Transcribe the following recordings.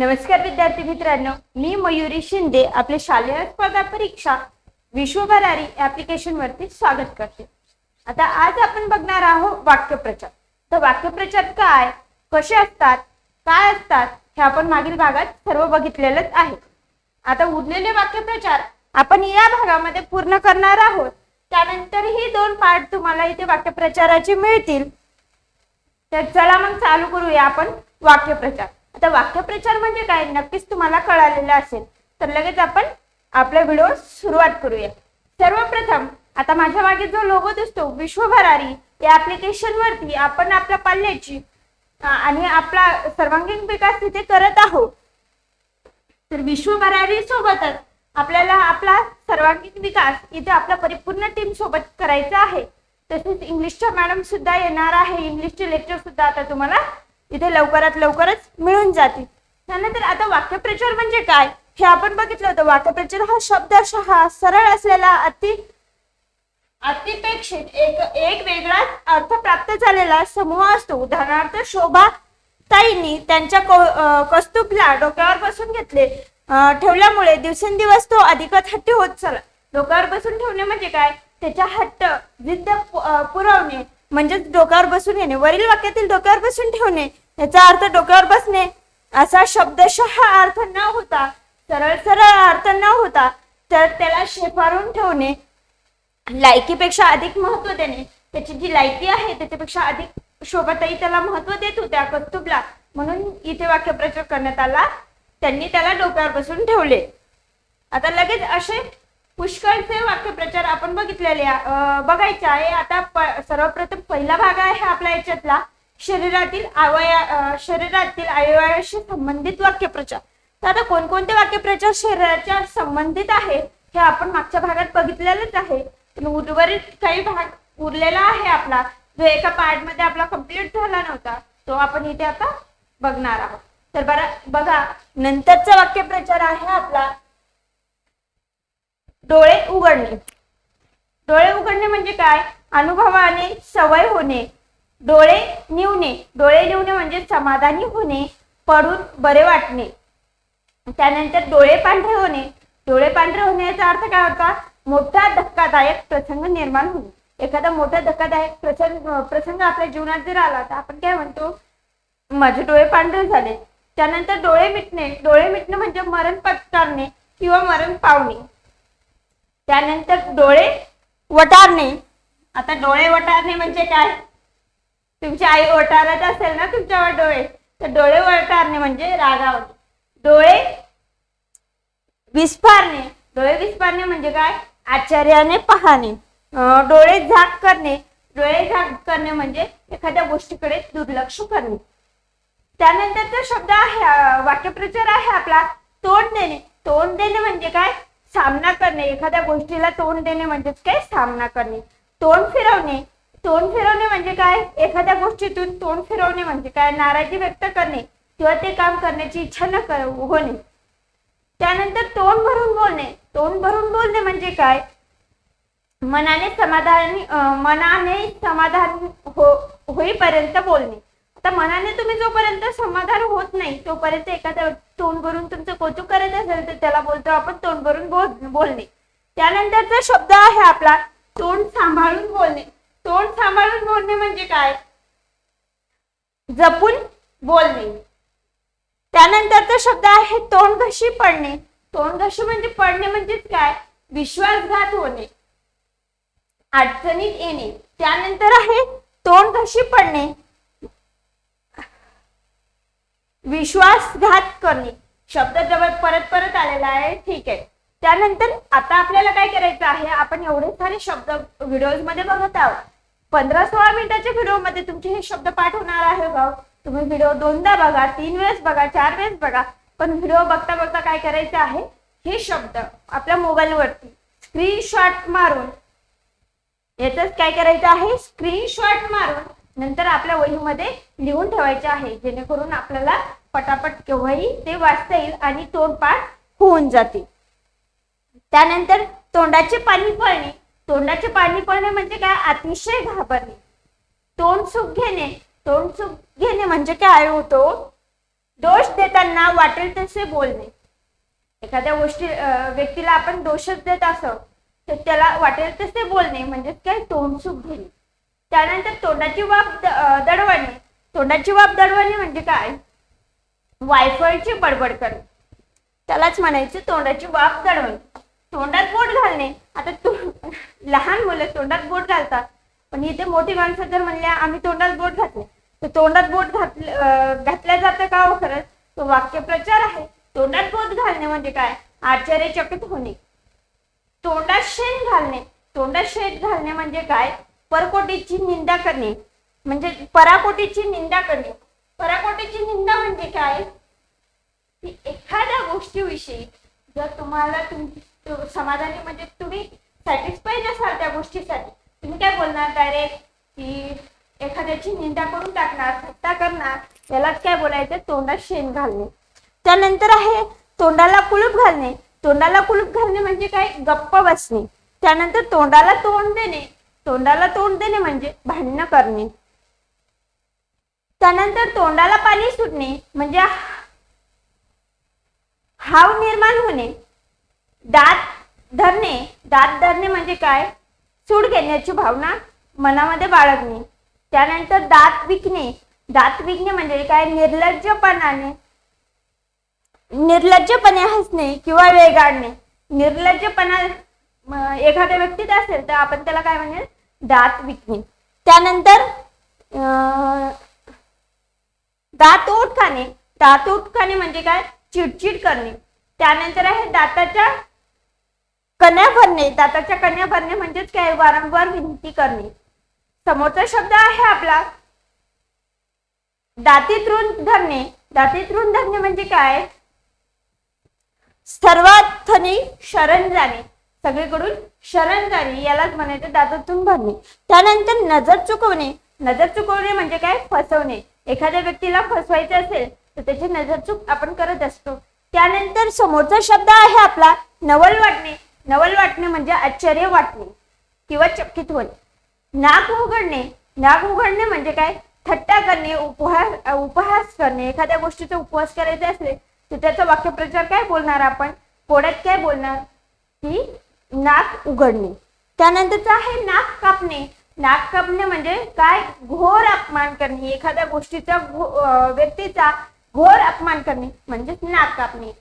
नमस्कार विद्यार्थी मित्रांनो मी मयुरी शिंदे आपल्या शालेय स्पर्धा परीक्षा विश्वभरारी ऍप्लिकेशन वरती स्वागत करते. आता आज आपण बघणार आहोत वाक्यप्रचार. तर वाक्यप्रचार काय कसे असतात काय असतात हे आपण मागील भागात सर्व बघितलेलंच आहे. आता उरलेले वाक्यप्रचार आपण या भागामध्ये पूर्ण करणार आहोत. त्यानंतर ही दोन पार्ट तुम्हाला इथे वाक्यप्रचाराचे मिळतील. तर चला मग चालू करूया आपण वाक्यप्रचार. आता वाक्यप्रचार म्हणजे काय? नक्कीच तुम्हाला कळालेलं असेल. तर लगेच आपण आपला व्हिडिओ सुरुवात करूया सर्वप्रथम आता माझ्या मागे जो लोगो दिसतो विश्वभरारी या ऍप्लिकेशन वरती आपण आपल्या पाल्याची आणि आपला सर्वांगीण विकास तिथे करत आहोत. तर विश्वभरारी सोबतच आपल्याला आपला सर्वांगीण विकास इथे आपल्या परिपूर्ण टीम सोबत करायचा आहे. तसेच इंग्लिशच्या मॅडम सुद्धा येणार आहे. इंग्लिशचे लेक्चर सुद्धा आता तुम्हाला इथे लवकरात लवकरच मिळून जातील. त्यानंतर आता वाक्यप्रचार म्हणजे काय? हे आपण बघितलं होतं. वाक्यप्रचार हा शब्दशः सरळ असलेला अति अतिपेक्षित एक एक वेगळाच अर्थ प्राप्त झालेला समूह असतो. उदाहरणार्थ शोभा ताईंनी त्यांच्या कौ- कौस्तुभला डोक्यावर बसून घेतले. ठेवल्यामुळे दिवसेंदिवस तो अधिकच हट्टी होत चालला डोक्यावर बसून ठेवणे म्हणजे काय? त्याच्या हट्ट जिद्द पुरवणे. म्हणजेच डोक्यावर बसून येणे वरील वाक्यातील डोक्यावर बसून ठेवणे याचा अर्थ डोक्यावर बसणे. असा शब्दशः अर्थ न होता सरळ सरळ अर्थ न होता तर त्याला शेफारून ठेवणे. लायकीपेक्षा अधिक महत्त्व देणे. त्याची जी लायकी आहे त्याच्यापेक्षा अधिक शोभाताई त्याला महत्त्व देत होत्या कस्तुबला. म्हणून इथे वाक्यप्रचार करण्यात आला. त्यांनी त्याला डोक्यावर बसून ठेवले. आता लगेच असे पुष्कळचे वाक्यप्रचार आपण बघितलेले बघायचे आहे. आता सर्वप्रथम पहिला भाग आहे आपल्या याच्यातला. शरीरातील अवया शरीरातील अवयवाशी संबंधित वाक्यप्रचार. तर आता कोणकोणते वाक्यप्रचार शरीराच्या संबंधित आहे हे आपण मागच्या भागात बघितलेलंच आहे. उर्वरित काही भाग उरलेला आहे आपला. जो एका पार्टमध्ये आपला कंप्लीट झाला नव्हता तो आपण इथे आता बघणार आहोत. तर बरा बघा. नंतरचा वाक्यप्रचार आहे आपला. डोळे उघडणे. डोळे उघडणे म्हणजे काय? अनुभवाने सवय होणे. डोळे निवणे डोळे निवणे म्हणजे समाधानी होणे पडून बरे वाटणे. त्यानंतर डोळे पांढरे होणे. डोळे पांढरे होण्याचा अर्थ काय होता? मोठा धक्कादायक प्रसंग निर्माण होणे. एखादा मोठा धक्कादायक प्रसंग प्रसंग आपल्या जीवनात जर आला तर आपण काय म्हणतो? माझे डोळे पांढरे झाले. त्यानंतर डोळे मिटणे. डोळे मिटणे म्हणजे मरण पत्करणे किंवा मरण पावणे. त्यानंतर डोळे वटारणे. आता डोळे वटारणे म्हणजे काय? तुमची आई वटारत असेल ना तुमच्यावर डोळे तर डोळे वटारणे म्हणजे रागावणे. डोळे विस्फारणे. डोळे विस्फारणे म्हणजे काय? आश्चर्याने पाहणे. डोळे झाक करणे. डोळे झाक करणे म्हणजे एखाद्या गोष्टीकडे दुर्लक्ष करणे. त्यानंतरचा शब्द आहे वाक्यप्रचार आहे आपला तोंड देणे. तोंड देणे म्हणजे काय? सामना करणे एखाद्या गोष्टीला तोंड देणे म्हणजेच काय? सामना करणे. तोंड फिरवणे. तोंड फिरवणे म्हणजे काय? एखाद्या गोष्टीतून तोंड फिरवणे म्हणजे काय? नाराजी व्यक्त करणे किंवा ते काम करण्याची इच्छा न कर होणे. त्यानंतर तोंड भरून बोलणे. तोंड भरून बोलणे म्हणजे काय? मनाने समाधानी मनाने समाधान हो होईपर्यंत बोलणे. आता मनाने तुम्ही जोपर्यंत समाधान होत नाही तोपर्यंत एखाद्या तोंड भरून तुमचं कौतुक करत असेल तर त्याला बोलतो आपण तोंड भरून बोल बोलणे. त्यानंतरचा शब्द आहे आपला तोंड सांभाळून बोलणे. तोंड सांभाळून बोलणे म्हणजे काय? जपून बोलणे. त्यानंतरचा शब्द आहे तोंड घशी पडणे. तोंड घशी म्हणजे पडणे म्हणजेच काय? विश्वासघात होणे. अडचणीत येणे. त्यानंतर आहे तोंड घशी पडणे. विश्वासघात करणे. शब्द जवळ परत परत आलेला आहे. ठीक आहे. त्यानंतर आता आपल्याला काय करायचं आहे? आपण एवढे सारे शब्द व्हिडिओजमध्ये बघत आहोत. पंधरा सोळा मिनिटाच्या व्हिडिओमध्ये तुमचे हे शब्द पाठ होणार आहे भाऊ तुम्ही व्हिडिओ दोनदा बघा तीन वेळेस बघा चार वेळेस बघा. पण व्हिडिओ बघता बघता काय करायचं आहे? हे शब्द आपल्या मोबाईलवरती स्क्रीनशॉट मारून याच काय करायचं आहे? स्क्रीनशॉट मारून नंतर आपल्या वहीमध्ये लिहून ठेवायचे आहे जेणेकरून आपल्याला पटापट केव्हाही ते वाचता येईल आणि तोंडपाठ होऊन जाते त्यानंतर तोंडाचे पाणी पळणे. तोंडाचे पाणी पळणे म्हणजे काय? अतिशय घाबरणे. तोंड सुख घेणे. तोंड सुख घेणे म्हणजे काय होतो? दोष देताना वाटेल तसे बोलणे. एखाद्या गोष्टी व्यक्तीला आपण दोषच देत असो तर त्याला वाटेल तसे बोलणे. म्हणजे काय? तोंड सुख घेणे. त्यानंतर तोंडाची वाफ दडवणे. तोंडाची वाफ दडवणे म्हणजे काय? वायफळची बडबड करणे. त्यालाच म्हणायचं तोंडाची वाफ दडवणे. तोंडात बोट घालणे. आता तू लहान मुलं तोंडात बोट घालतात. पण इथे मोठी माणसं जर म्हणल्या आम्ही तोंडात बोट घातले तर तोंडात बोट घातलं घातल्या जातं का हो खरंच? तो वाक्यप्रचार आहे. तोंडात बोट घालणे म्हणजे काय? आश्चर्यचकित होणे. तोंडात शेण घालणे. तोंडात शेण घालणे म्हणजे काय? परकोटीची निंदा करणे. म्हणजे पराकोटीची निंदा करणे. पराकोटीची निंदा म्हणजे काय? की एखाद्या गोष्टीविषयी जर तुम्हाला तुम समाधानी म्हणजे तुम्ही सॅटिस्फाईड नसाल त्या गोष्टीसाठी तुम्ही काय बोलणार डायरेक्ट की एखाद्याची निंदा करून टाकणार थट्टा करणार यालाच काय बोलायचं? तोंडात शेण घालणे. त्यानंतर आहे तोंडाला कुलूप घालणे. तोंडाला कुलूप घालणे म्हणजे काय? गप्प बसणे. त्यानंतर तोंडाला तोंड देणे. तोंडाला तोंड देणे म्हणजे भांडणं करणे. त्यानंतर तोंडाला पाणी सुटणे म्हणजे हाव निर्माण होणे. दात धरणे. दात धरणे म्हणजे काय? सूड घेण्याची भावना मनामध्ये बाळगणे. त्यानंतर दात विकणे. दात विकणे म्हणजे काय? निर्लज्जपणाने निर्लज्जपणे हसणे किंवा वेगाडणे. निर्लज्जपणा एखाद्या व्यक्तीत असेल तर आपण त्याला काय म्हणेल? दात विकणे. त्यानंतर अं, दात ओठ खाणे दात ओठ खाणे म्हणजे काय? चिडचिड करणे. त्यानंतर आहे दाताच्या कन्या भरणे. दाताच्या कन्या भरणे म्हणजेच काय? वारंवार विनंती करणे. समोरचा शब्द आहे आपला दातीत ऋण धरणे. दातीत ऋण धरणे म्हणजे काय? सर्वार्थनी शरण जाणे. सगळीकडून शरण जाणे यालाच म्हणायचं दातातून भरणे त्यानंतर नजर चुकवणे. नजर चुकवणे म्हणजे काय? फसवणे. एखाद्या व्यक्तीला फसवायचे असेल तर त्याची नजर चूक आपण करत असतो. त्यानंतर समोरचा शब्द आहे आपला नवल वाटणे. नवल वाटणे म्हणजे आश्चर्य वाटणे किंवा चकित होणे. नाक उघडणे. नाक उघडणे म्हणजे काय? थट्टा करणे उपहास उपहास करणे. एखाद्या गोष्टीचा उपवास करायचा असले तर त्याचा वाक्यप्रचार काय बोलणार आपण? पोड्यात काय बोलणार? की नाक उघडणे. त्यानंतरचं आहे नाक कापणे. नाक कापणे म्हणजे काय? घोर अपमान करणे. एखाद्या गोष्टीचा व्यक्तीचा घोर अपमान करणे म्हणजेच नाक कापणे.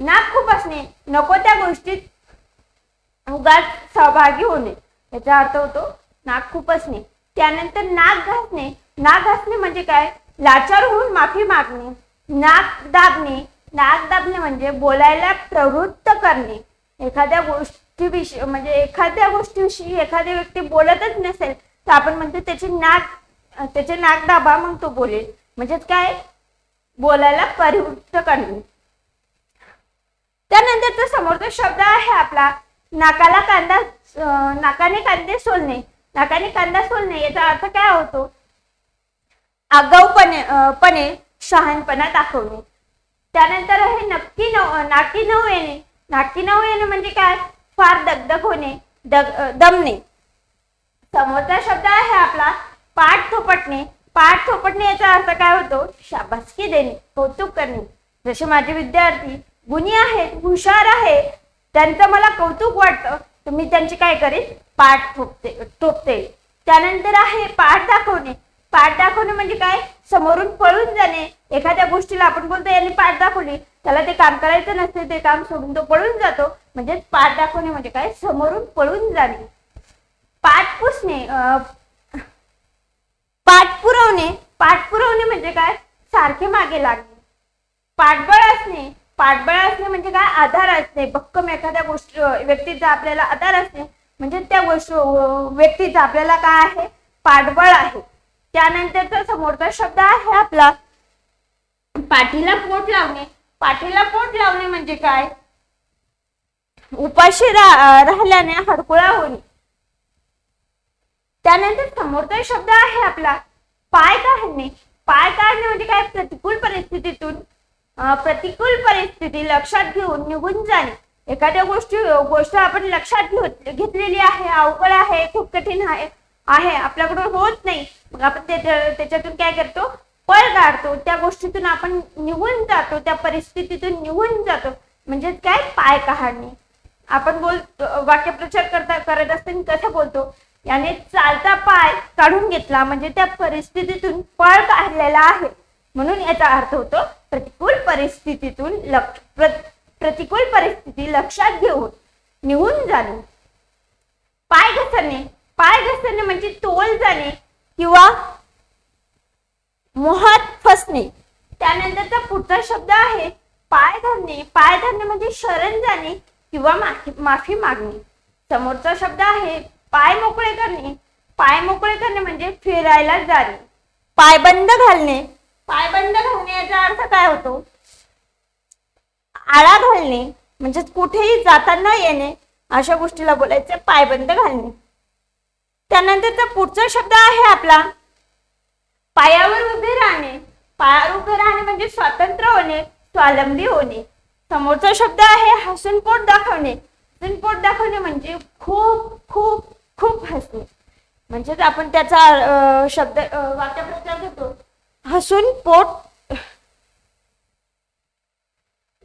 नाक खूप असणे. नको त्या गोष्टीत उगाच सहभागी होणे. याचा अर्थ होतो नाक खूप असणे. त्यानंतर नाक घासणे. नाक घासणे म्हणजे काय? लाचार होऊन माफी मागणे. नाक दाबणे. नाक दाबणे म्हणजे बोलायला प्रवृत्त करणे. एखाद्या व्यक्तीविषयी म्हणजे एखाद्या गोष्टीविषयी एखादी व्यक्ती बोलतच नसेल तर आपण म्हणतो त्याचे नाक त्याचे नाक दाबा मग तो बोलेल. म्हणजेच काय? बोलायला प्रवृत्त करणे. त्यानंतरचा समोरचा शब्द आहे आपला नाकाला कांदा नाकाने कांदे सोलणे. नाकाने कांदा सोलणे याचा अर्थ काय होतो? आगाऊपणे पणे शहाणपणा दाखवणे. त्यानंतर हे नक्की नव नाकी नऊ येणे. नाकी नऊ येणे म्हणजे काय? फार दगदग होणे दग दमणे. समोरचा शब्द आहे आपला पाठ थोपटणे. पाठ थोपटणे याचा अर्थ काय होतो? शाबासकी देणे कौतुक करणे. जसे माझे विद्यार्थी गुणी आहेत हुशार आहेत त्यांचं मला कौतुक वाटतं तर मी त्यांची काय करेन पाठ थोपते थोपते. त्यानंतर आहे पाठ दाखवणे. पाठ दाखवणे म्हणजे काय? समोरून पळून जाणे. एखाद्या गोष्टीला आपण बोलतो यांनी पाठ दाखवली. त्याला ते काम करायचं नसते ते काम सोडून तो पळून जातो. म्हणजे पाठ दाखवणे म्हणजे काय? समोरून पळून जाणे. पाठ पुसणे पाठ पुरवणे. पाठ पुरवणे म्हणजे काय? सारखे मागे लागणे. पाठबळ असणे. पाठबळ असणे म्हणजे काय? आधार असणे. भक्कम एखाद्या गोष्ट व्यक्तीचा आपल्याला आधार असणे. म्हणजे त्या गोष्ट व्यक्तीचा आपल्याला काय आहे? पाठबळ आहे. त्यानंतरचा समोरचा शब्द आहे आपला. पाठीला पोट लावणे. पाठीला पोट लावणे म्हणजे काय? उपाशी राहिल्याने हडकुळा होणे. त्यानंतर समोरचा शब्द आहे आपला. पाय काढणे. पाय काढणे म्हणजे काय? प्रतिकूल परिस्थितीतून प्रतिकूल परिस्थिती लक्षात घेऊन निघून जाणे. एखाद्या गोष्टी गोष्ट आपण लक्षात घेतलेली आहे अवघड आहे खूप कठीण आहे आहे आपल्याकडून होत नाही. मग आपण त्याच्यातून काय करतो? पळ काढतो. त्या गोष्टीतून आपण निघून जातो. त्या परिस्थितीतून निघून जातो. म्हणजे काय? पाय काढणे आपण बोल वाक्यप्रचार करता करत असताना कसं बोलतो? याने चालता पाय काढून घेतला. म्हणजे त्या परिस्थितीतून पळ काढलेला आहे. म्हणून याचा अर्थ होतो प्रतिकूल परिस्थितीतून लक्ष प्र- प्रतिकूल परिस्थिती लक्षात घेऊन निघून जाणे. पाय घसरणे. पाय घसरणे म्हणजे तोल जाणे. किंवा मोहात फसणे. त्यानंतरचा पुढचा शब्द आहे पाय धरणे. पाय धरणे म्हणजे शरण जाणे किंवा माफी माफी मागणे. समोरचा शब्द आहे पाय मोकळे करणे. पाय मोकळे करणे म्हणजे फिरायला जाणे. पायबंद घालणे. पायबंद घालणे याचा अर्थ काय होतो? आळा घालणे. म्हणजे कुठेही जाताना येणे. अशा गोष्टीला बोलायचं पायबंद घालणे. त्यानंतरचा पुढचा शब्द आहे आपला पायावर उभे राहणे पायावर उभे राहणे म्हणजे स्वतंत्र होणे स्वावलंबी होणे. समोरचा शब्द आहे हसून पोट दाखवणे. हसून पोट दाखवणे म्हणजे खूप खूप खूप हसणे. म्हणजेच आपण त्याचा शब्द वाक्यप्रचार घेतो. हसून पोट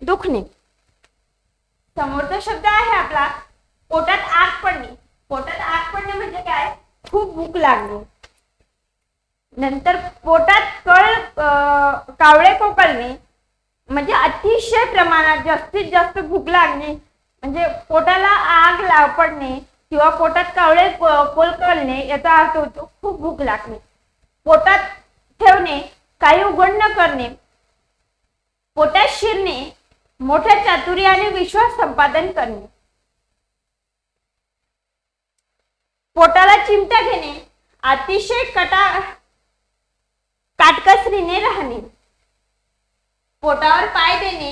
दुखणे. समोरचा शब्द आहे आपला पोटात आग पडणे. पोटात आग पडणे म्हणजे काय? खूप भूक लागणे नंतर पोटात कळ कावळे कोकळणे म्हणजे अतिशय प्रमाणात जास्तीत जास्त भूक लागणे म्हणजे पोटाला आग लाव पडणे किंवा पोटात कावळे कोलकळणे याचा अर्थ होतो खूप भूक लागणे पोटात ठेवणे काही उघड न करणे पोटात शिरणे मोठ्या चातुर्याने विश्वास संपादन करणे. पोटाला चिमटा घेणे अतिशय कटा काटकसरीने राहणे. पोटावर पाय देणे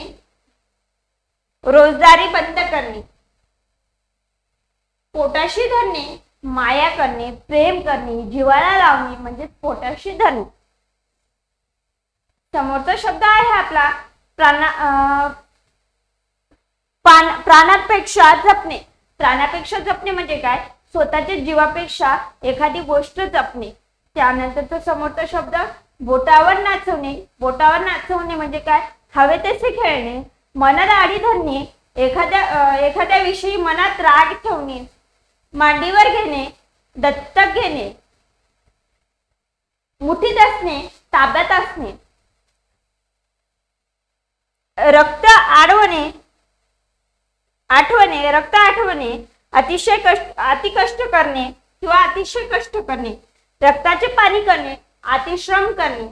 रोजदारी बंद करणे. पोटाशी धरणे माया करणे प्रेम करणे जीवाला लावणे म्हणजे पोटाशी धरणे. समोरचा शब्द आहे आपला प्राणा अं, प्राणापेक्षा जपणे. प्राणापेक्षा जपणे म्हणजे काय? स्वतःच्या जीवापेक्षा एखादी गोष्ट जपणे. त्यानंतरचा समोरचा शब्द बोटावर नाचवणे. बोटावर नाचवणे म्हणजे काय? हवे तसे खेळणे मनाला आडी धरणे एखाद्या एखाद्या विषयी मनात राग ठेवणे मांडीवर घेणे दत्तक घेणे मुठीत असणे ताब्यात असणे. रक्त आडवणे आठवणे रक्त आठवणे अतिशय कष्ट अति कष्ट करणे किंवा अतिशय कष्ट करणे रक्ताचे पाणी करणे अतिश्रम करणे.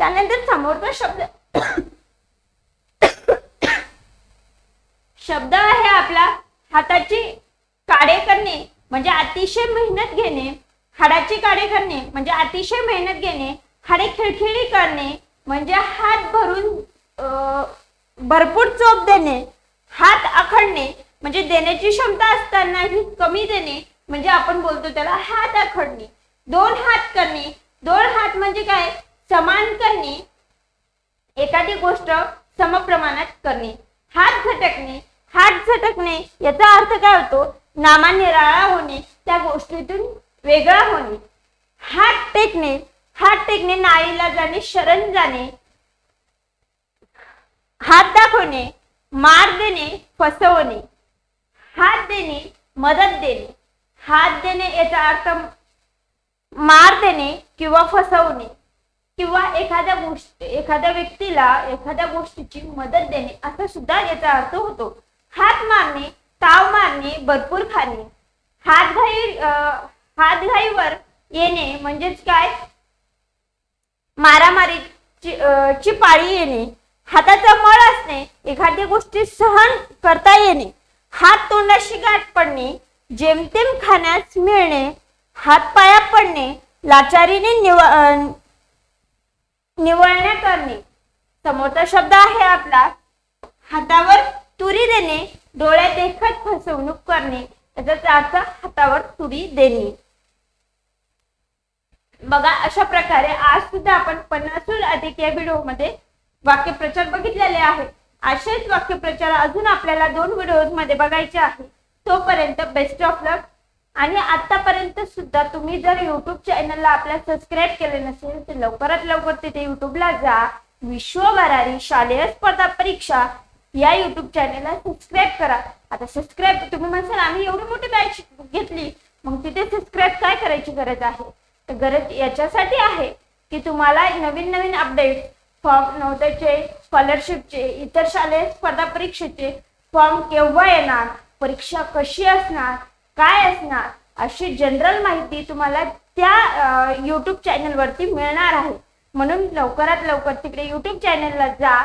त्यानंतर समोरचा शब्द शब्द आहे आपला हाताची काडे करणे म्हणजे अतिशय मेहनत घेणे हाडाची काडे करणे म्हणजे अतिशय मेहनत घेणे हाडे खिळखिळी करणे म्हणजे हात भरून अं, भरपूर चोप देणे हात आखडणे म्हणजे देण्याची क्षमता असतानाही कमी देणे म्हणजे आपण बोलतो त्याला हात आखडणे. दोन हात करणे दोन हात म्हणजे काय? समान करणे. एखादी गोष्ट समप्रमाणात करणे. हात झटकणे हात झटकणे याचा अर्थ काय होतो? नामानिराळा होणे त्या गोष्टीतून वेगळा होणे. हात टेकणे हात टेकणे नाईला जाणे शरण जाणे. हात दाखवणे मार देणे फसवणे हात देणे मदत देणे. हात देणे याचा अर्थ मार देणे किंवा फसवणे किंवा एखाद्या गोष्टी एखाद्या व्यक्तीला एखाद्या गोष्टीची मदत देणे असा सुद्धा याचा अर्थ होतो. हात मारणे ताव मारणे भरपूर खाणे. हातघाई अं, हातघाईवर येणे म्हणजेच काय? मारामारीची ची पाळी येणे. हाताचा मळ असणे एखादी गोष्टी सहन करता येणे हात तोंडाशी गाठ पडणे जेमतेम खाण्यास मिळणे हात पाया पडणे लाचारीने निव निवळण्या करणे. समोरचा शब्द आहे आपला हातावर तुरी देणे डोळ्यात देखत फसवणूक करणे याचा अर्थ हातावर तुरी देणे. बघा अशा प्रकारे आज सुद्धा आपण पन्नासहून अधिक या व्हिडिओमध्ये वाक्यप्रचार बघितलेले आहे असेच वाक्यप्रचार अजून आपल्याला दोन व्हिडिओजमध्ये बघायचे आहे तोपर्यंत बेस्ट ऑफ लक आणि आतापर्यंत सुद्धा तुम्ही जर युट्यूब चॅनलला आपल्या सबस्क्राईब केले नसेल तर लवकरात लवकर तिथे युट्यूबला जा. विश्वभरारी शालेय स्पर्धा परीक्षा या युट्यूब चॅनलला सबस्क्राईब करा. आता सबस्क्राईब तुम्ही म्हणसाल आम्ही एवढी मोठी बॅच घेतली. मग तिथे सबस्क्राईब काय करायची गरज आहे? तर गरज याच्यासाठी आहे की तुम्हाला नवीन नवीन अपडेट फॉर्म नव्हतेचे स्कॉलरशिपचे इतर शालेय स्पर्धा परीक्षेचे फॉर्म केव्हा येणार परीक्षा कशी असणार काय असणार अशी जनरल माहिती तुम्हाला त्या यूट्यूब चॅनलवरती मिळणार आहे. म्हणून लवकरात लवकर तिकडे यूट्यूब चॅनलला जा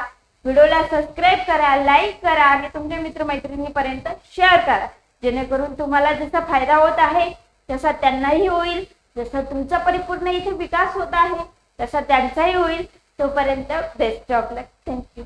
व्हिडिओला सबस्क्राईब करा लाईक करा आणि तुमच्या मित्रमैत्रिणीपर्यंत शेअर करा. जेणेकरून तुम्हाला जसा फायदा होत आहे तसा त्यांनाही होईल. जसा तुमचा परिपूर्ण इथे विकास होत आहे तसा त्यांचाही होईल. तोपर्यंत बेस्ट ऑफ लक थँक्यू